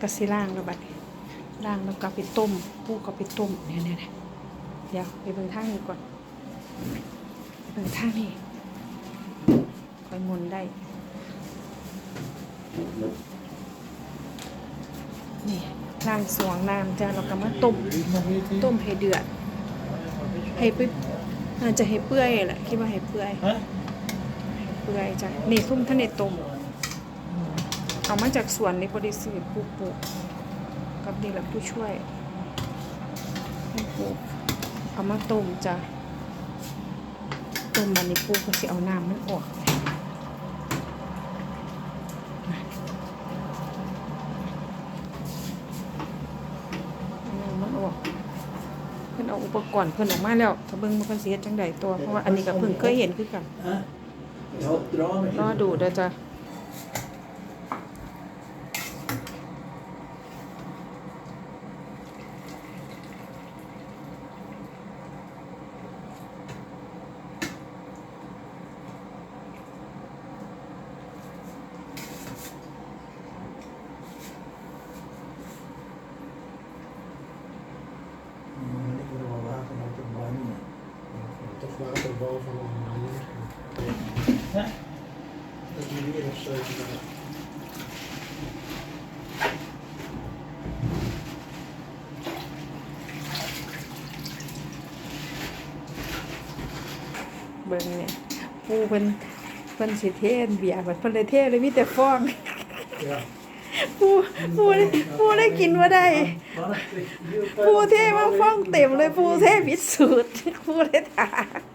กระสิล่างแล้วบัดนี้ล่างแล้วก็ไปต้มปูก็ไปต้มเนี่ยเนี่ยเนี่ยเดี๋ยวไปเบิ่งทางนี้ก่อนไปเบิ่งทางนี้ค่อยหมุนได้ นี่ล่างสวงน้ำจ้าเราก็มาต้มต้มให้เดือดให้เปื่อยอาจจะให้เปื่อยแหละคิดว่าให้เปื่อยฮะเปื่อยจ้ะนี่ทุ่มท่านในต้ม เอามาจากสวนในบริสุทธิ์ปลูกปลูกกับนี่แหละผู้ช่วยให้ปลูกเอามาต้มจ้ะต้มมันนี่ปลูกก็สิเอาน้ำมันออกเอาน้ำมันออกเพิ่นเอาอุปกรณ์เพิ่นออกมาแล้วถ้าเบิ่งมันก็สิเฮ็ดจังใดตัวเพราะว่าอันนี้ก็เพิ่งเคยเห็นคือกันฮะ jag drar mig รอดูเด้อจ้ะ water boven om hier. Hè? Dat je hier of zo. maar เบิ่งเนี่ยปูเพิ่นเพิ่นสิเท ผู้ผู้ได้ผู้ได้กินว่าได้ผู้เท่มาฟ้องเต็มเลยผู้เทพพิสูจน์ผู้ได้ถาม